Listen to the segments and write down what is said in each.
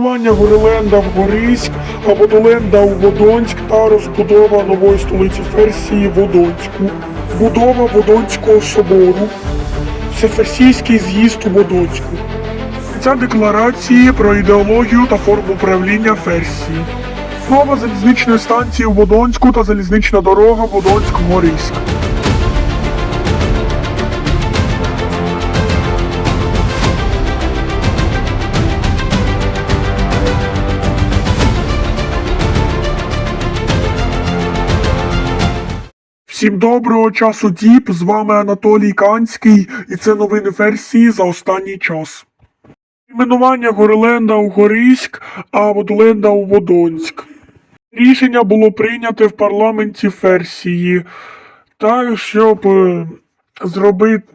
Перейменування Гореленда в Гориськ, а Водоленда у Водонськ та розбудова нової столиці Ферсії Водонську. Будова Водонського собору. Всеферсійський з'їзд у Водонську. Ця декларації про ідеологію та форму управління Ферсії. Нова залізничної станції у Водонську та залізнична дорога Водонськ-Гориськ. Всім доброго часу діб, з вами Анатолій Канський, і це новини Ферсії за останній час. Іменування Гореленда у Гориськ, а Водоленда у Водонськ. Рішення було прийняте в парламенті Ферсії, так, щоб е, зробити,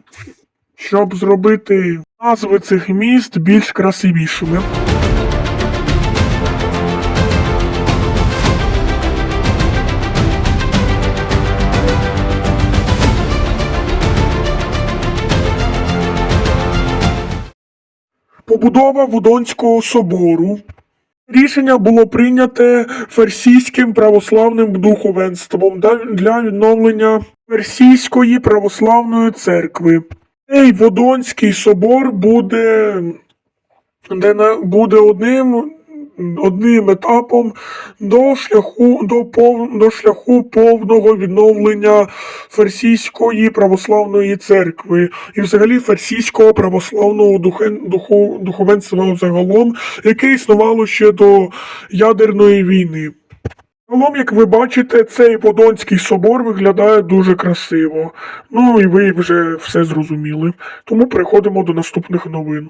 щоб зробити назви цих міст більш красивішими. Побудова Вудонського собору. Рішення було прийняте Ферсійським православним духовенством для відновлення Ферсійської православної церкви. Цей Водонський собор буде, де буде одним, одним етапом до шляху, до, пов, до шляху повного відновлення Ферсійської православної церкви і взагалі Ферсійського православного духен, духу, духовенства загалом, яке існувало ще до ядерної війни. Загалом, як ви бачите, цей Подонський собор виглядає дуже красиво. Ну і ви вже все зрозуміли. Тому переходимо до наступних новин.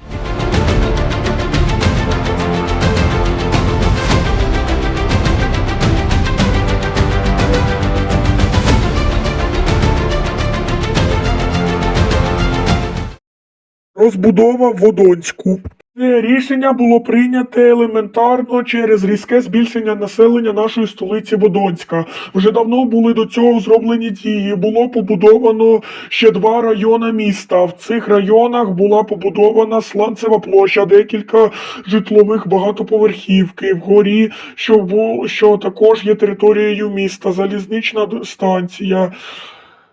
Розбудова Водонську. Це рішення було прийняте елементарно через різке збільшення населення нашої столиці Водонська. Вже давно були до цього зроблені дії. Було побудовано ще два райони міста. В цих районах була побудована Сланцева площа, декілька житлових багатоповерхівки вгорі, що, бу- що також є територією міста, залізнична станція.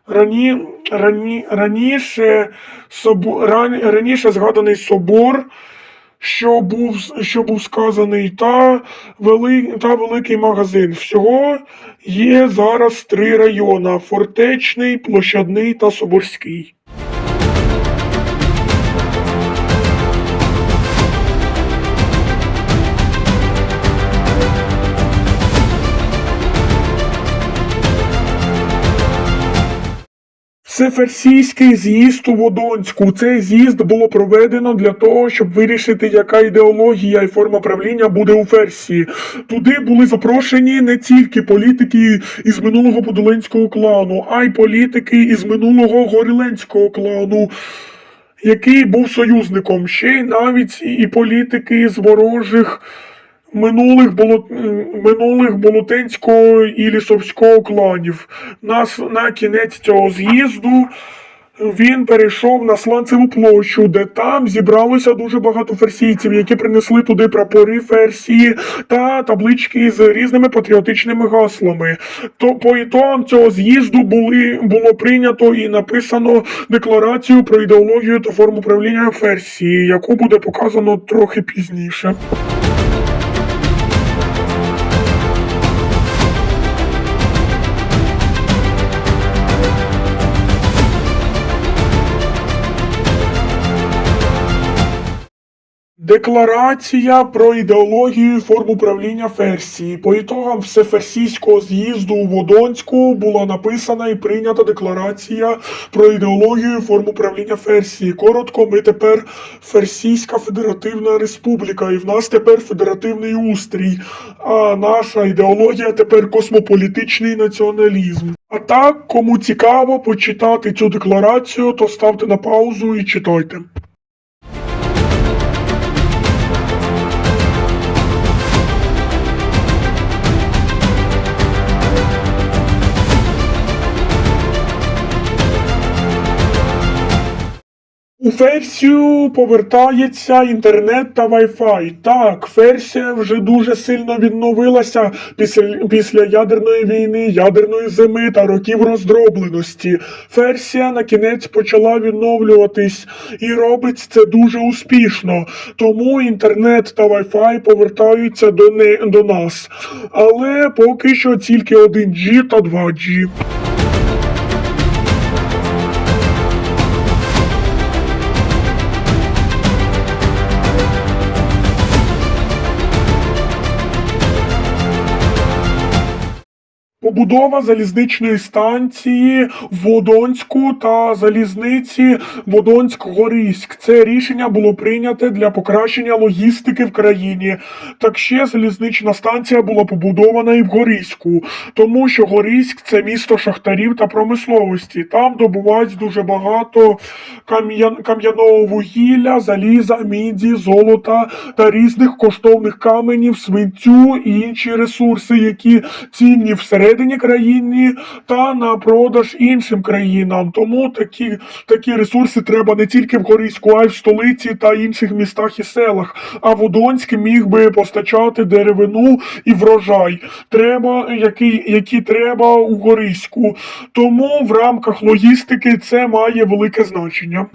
Рані, рані, раніше, собо, ран, раніше згаданий собор, що був, що був сказаний, та, вели, та великий магазин. Всього є зараз три райони: Фортечний, Площадний та Соборський. Всеферсійський з'їзд у Водонську. Цей з'їзд було проведено для того, щоб вирішити, яка ідеологія і форма правління буде у Ферсії. Туди були запрошені не тільки політики із минулого Подоленського клану, а й політики із минулого Горіленського клану. Який був союзником, ще й навіть і політики з ворожих минулих болот... минулих Болотенського і Лісовського кланів. Нас на кінець цього з'їзду він перейшов на Сланцеву площу, де там зібралося дуже багато ферсійців, які принесли туди прапори Ферсії та таблички з різними патріотичними гаслами. То по ітогам цього з'їзду були було прийнято і написано декларацію про ідеологію та форму правління Ферсії, яку буде показано трохи пізніше. Декларація про ідеологію і форму правління Ферсії. По ітогам Всеферсійського з'їзду у Водонську була написана і прийнята декларація про ідеологію і форму правління Ферсії. Коротко, ми тепер Ферсійська Федеративна Республіка, і в нас тепер федеративний устрій. А наша ідеологія тепер космополітичний націоналізм. А так, кому цікаво почитати цю декларацію, то ставте на паузу і читайте. У Ферсію повертається інтернет та Wi-Fi. Так, Ферсія вже дуже сильно відновилася після, після ядерної війни, ядерної зими та років роздробленості. Ферсія на кінець почала відновлюватись і робить це дуже успішно. Тому інтернет та Wi-Fi повертаються до, не, до нас. Але поки що тільки 1G та 2G. Побудова залізничної станції в Водонську та залізниці Водонськ-Горіськ. Це рішення було прийняте для покращення логістики в країні. Так ще залізнична станція була побудована і в Горіську, тому що Горіськ це місто шахтарів та промисловості. Там добувають дуже багато кам'яного вугілля, заліза, міді, золота та різних коштовних каменів, свинцю і інші ресурси, які цінні всередині країни та на продаж іншим країнам. Тому такі, такі ресурси треба не тільки в Горійську, а й в столиці та інших містах і селах. А Водонськ міг би постачати деревину і врожай, треба, які, які треба у Горійську. Тому в рамках логістики це має велике значення.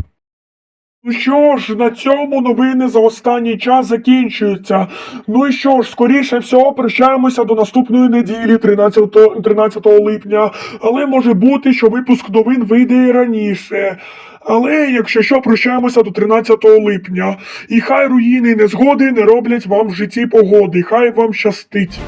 Ну що ж, на цьому новини за останній час закінчуються. Ну і що ж, скоріше всього, прощаємося до наступної неділі, 13, 13 липня. Але може бути, що випуск новин вийде і раніше. Але якщо що, прощаємося до 13 липня. І хай руїни і незгоди не роблять вам в житті погоди. Хай вам щастить.